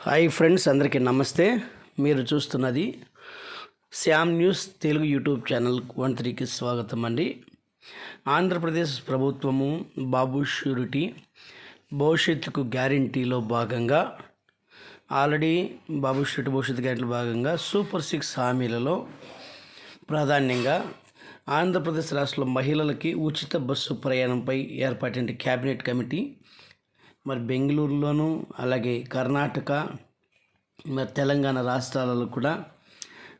Hi friends అందరికీ నమస్తే. మీరు చూస్తున్నది Shyam news Telugu YouTube channel one త్రీకి స్వాగతం అండి. ఆంధ్రప్రదేశ్ ప్రభుత్వము బాబు ష్యూరిటీ భవిష్యత్తుకు గ్యారంటీలో భాగంగా ఆల్రెడీ బాబు షూరిటీ భవిష్యత్తు గ్యారంటీలో భాగంగా సూపర్ సిక్స్ హామీలలో ప్రాధాన్యంగా ఆంధ్రప్రదేశ్ రాష్ట్రంలో మహిళలకి ఉచిత బస్సు ప్రయాణంపై ఏర్పాటైన క్యాబినెట్ కమిటీ మరి బెంగళూరులోను అలాగే కర్ణాటక మరి తెలంగాణ రాష్ట్రాలలో కూడా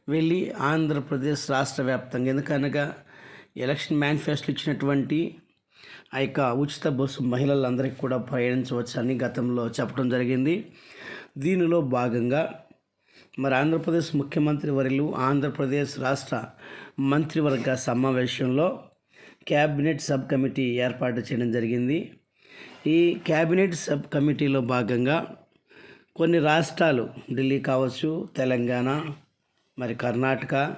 వెళ్ళి ఆంధ్రప్రదేశ్ రాష్ట్ర వ్యాప్తంగా ఎందుకనగా ఎలక్షన్ మేనిఫెస్టో ఇచ్చినటువంటి ఆ యొక్క ఉచిత బస్సు మహిళలందరికీ కూడా ప్రయాణించవచ్చని గతంలో చెప్పడం జరిగింది. దీనిలో భాగంగా మరి ఆంధ్రప్రదేశ్ ముఖ్యమంత్రి వర్యులు ఆంధ్రప్రదేశ్ రాష్ట్ర మంత్రివర్గ సమావేశంలో క్యాబినెట్ సబ్ కమిటీ ఏర్పాటు చేయడం జరిగింది. ఈ క్యాబినెట్ సబ్ కమిటీలో భాగంగా కొన్ని రాష్ట్రాలు ఢిల్లీ కావచ్చు తెలంగాణ మరి కర్ణాటక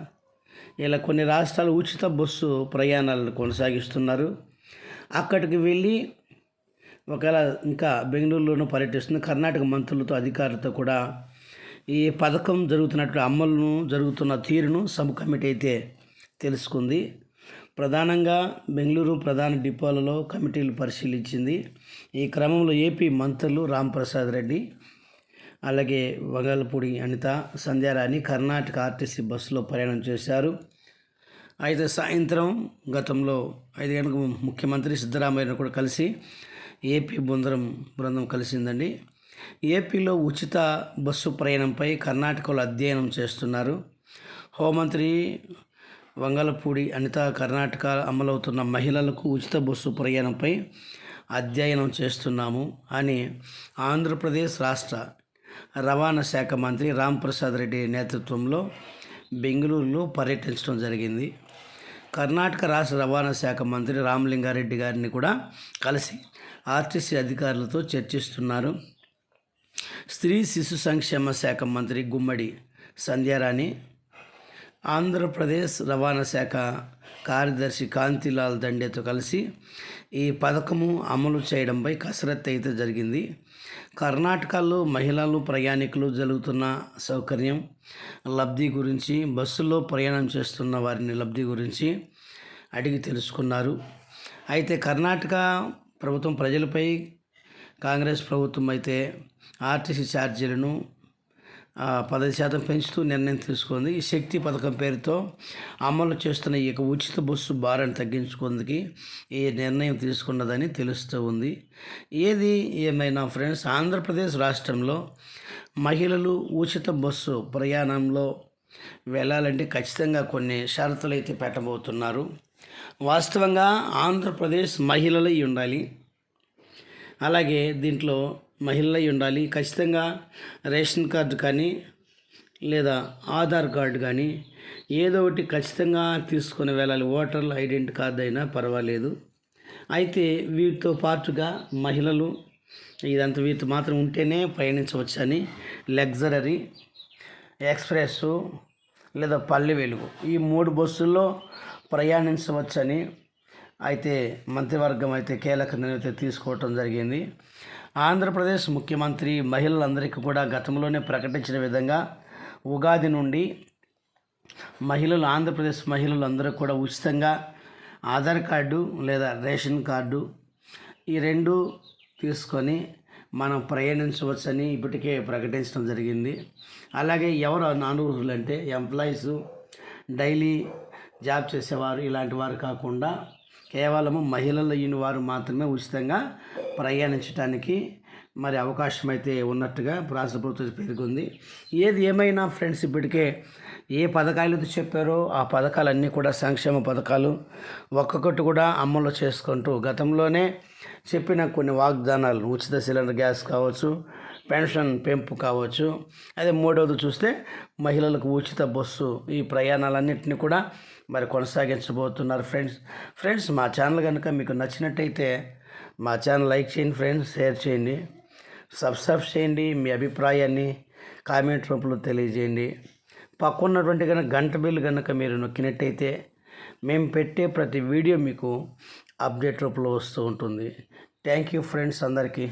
ఇలా కొన్ని రాష్ట్రాలు ఉచిత బస్సు ప్రయాణాలను కొనసాగిస్తున్నారు. అక్కడికి వెళ్ళి ఒకవేళ ఇంకా బెంగళూరులోనూ పర్యటిస్తున్న కర్ణాటక మంత్రులతో అధికారులతో కూడా ఈ పథకం జరుగుతున్నట్లు అమలును జరుగుతున్న తీరును సబ్ కమిటీ అయితే తెలుసుకుంది. ప్రధానంగా బెంగళూరు ప్రధాన డిపోలలో కమిటీలు పరిశీలించింది. ఈ క్రమంలో ఏపీ మంత్రులు రాంప్రసాద్ రెడ్డి అలాగే వగల్పూడి అనిత సంధ్యారాణి కర్ణాటక ఆర్టీసీ బస్సులో ప్రయాణం చేశారు. అయితే సాయంత్రం గతంలో ఐదు గంటలకు ముఖ్యమంత్రి సిద్ధరామయ్యను కూడా కలిసి ఏపీ బృందరం బృందం కలిసిందండి. ఏపీలో ఉచిత బస్సు ప్రయాణంపై కర్ణాటకలో అధ్యయనం చేస్తున్నారు. హోంమంత్రి వంగలపూడి అనిత కర్ణాటక అమలవుతున్న మహిళలకు ఉచిత బస్సు ప్రయాణంపై అధ్యయనం చేస్తున్నాము అని ఆంధ్రప్రదేశ్ రాష్ట్ర రవాణా శాఖ మంత్రి రాంప్రసాద్ రెడ్డి నేతృత్వంలో బెంగళూరులో పర్యటించడం జరిగింది. కర్ణాటక రాష్ట్ర రవాణా శాఖ మంత్రి రామలింగారెడ్డి గారిని కూడా కలిసి ఆర్టీసీ అధికారులతో చర్చిస్తున్నారు. స్త్రీ శిశు సంక్షేమ శాఖ మంత్రి గుమ్మడి సంధ్యారాణి ఆంధ్రప్రదేశ్ రవాణా శాఖ కార్యదర్శి కాంతిలాల్ దండేతో కలిసి ఈ పథకము అమలు చేయడంపై కసరత్తు అయితే జరిగింది. కర్ణాటకలో మహిళలు ప్రయాణికులు జరుగుతున్న సౌకర్యం లబ్ధి గురించి బస్సులో ప్రయాణం చేస్తున్న వారిని లబ్ధి గురించి అడిగి తెలుసుకున్నారు. అయితే కర్ణాటక ప్రభుత్వం ప్రజలపై కాంగ్రెస్ ప్రభుత్వం అయితే ఆర్టీసీ ఛార్జీలను పదహైదు శాతం పెంచుతూ నిర్ణయం తీసుకుంది. ఈ శక్తి పథకం పేరుతో అమలు చేస్తున్న ఈ యొక్క ఉచిత బస్సు భారాన్ని తగ్గించుకుందుకు ఈ నిర్ణయం తీసుకున్నదని తెలుస్తూ ఉంది. ఏది ఏమైనా ఫ్రెండ్స్ ఆంధ్రప్రదేశ్ రాష్ట్రంలో మహిళలు ఉచిత బస్సు ప్రయాణంలో వెళ్ళాలంటే ఖచ్చితంగా కొన్ని షరతులు అయితే పెట్టబోతున్నారు. వాస్తవంగా ఆంధ్రప్రదేశ్ మహిళలై ఉండాలి. అలాగే దీంట్లో మహిళలై ఉండాలి ఖచ్చితంగా రేషన్ కార్డు కానీ లేదా ఆధార్ కార్డు కానీ ఏదో ఒకటి ఖచ్చితంగా తీసుకొని వెళ్ళాలి. ఓటర్ల ఐడెంటి కార్డు అయినా పర్వాలేదు. అయితే వీటితో పాటుగా మహిళలు ఇదంతా వీటి మాత్రం ఉంటేనే ప్రయాణించవచ్చని లగ్జరీ ఎక్స్ప్రెస్ లేదా పల్లె వెలుగు ఈ మూడు బస్సుల్లో ప్రయాణించవచ్చని అయితే మంత్రివర్గం అయితే కీలక నిర్ణయం తీసుకోవటం జరిగింది. ఆంధ్రప్రదేశ్ ముఖ్యమంత్రి మహిళలందరికీ కూడా గతంలోనే ప్రకటించిన విధంగా ఉగాది నుండి మహిళలు ఆంధ్రప్రదేశ్ మహిళలు అందరూ కూడా ఉచితంగా ఆధార్ కార్డు లేదా రేషన్ కార్డు ఈ రెండు తీసుకొని మనం ప్రయాణించవచ్చని ఇప్పటికే ప్రకటించడం జరిగింది. అలాగే ఎవరు అనర్హులు అంటే ఎంప్లాయీస్ డైలీ జాబ్ చేసేవారు ఇలాంటి వారు కాకుండా కేవలము మహిళలు అయిన వారు మాత్రమే ఉచితంగా ప్రయాణించడానికి మరి అవకాశం అయితే ఉన్నట్టుగా రాష్ట్ర ప్రభుత్వం పేర్కొంది. ఏది ఏమైనా ఫ్రెండ్స్ ఇప్పటికే ఏ పథకాలు చెప్పారో ఆ పథకాలన్నీ కూడా సంక్షేమ పథకాలు ఒక్కొక్కటి కూడా అమలు చేసుకుంటూ గతంలోనే చెప్పిన కొన్ని వాగ్దానాలు ఉచిత సిలిండర్ గ్యాస్ కావచ్చు పెన్షన్ పెంపు కావచ్చు. అదే మూడవది చూస్తే మహిళలకు ఉచిత బస్సు ఈ ప్రయాణాలన్నింటినీ కూడా మరి కొనసాగించబోతున్నారు ఫ్రెండ్స్. ఫ్రెండ్స్ మా ఛానల్ కనుక మీకు నచ్చినట్టయితే మా ఛానల్ లైక్ చేయండి ఫ్రెండ్స్ షేర్ చేయండి. సబ్స్క్రైబ్ చేయండి మీ అభిప్రాయాన్ని కామెంట్ రూపంలో తెలియజేయండి. పక్కన్నటువంటి కనుక గంట బిల్లు కనుక మీరు నొక్కినట్టయితే మేము పెట్టే ప్రతి వీడియో మీకు అప్డేట్ రూపంలో వస్తూ ఉంటుంది. థ్యాంక్ యూ ఫ్రెండ్స్ అందరికీ.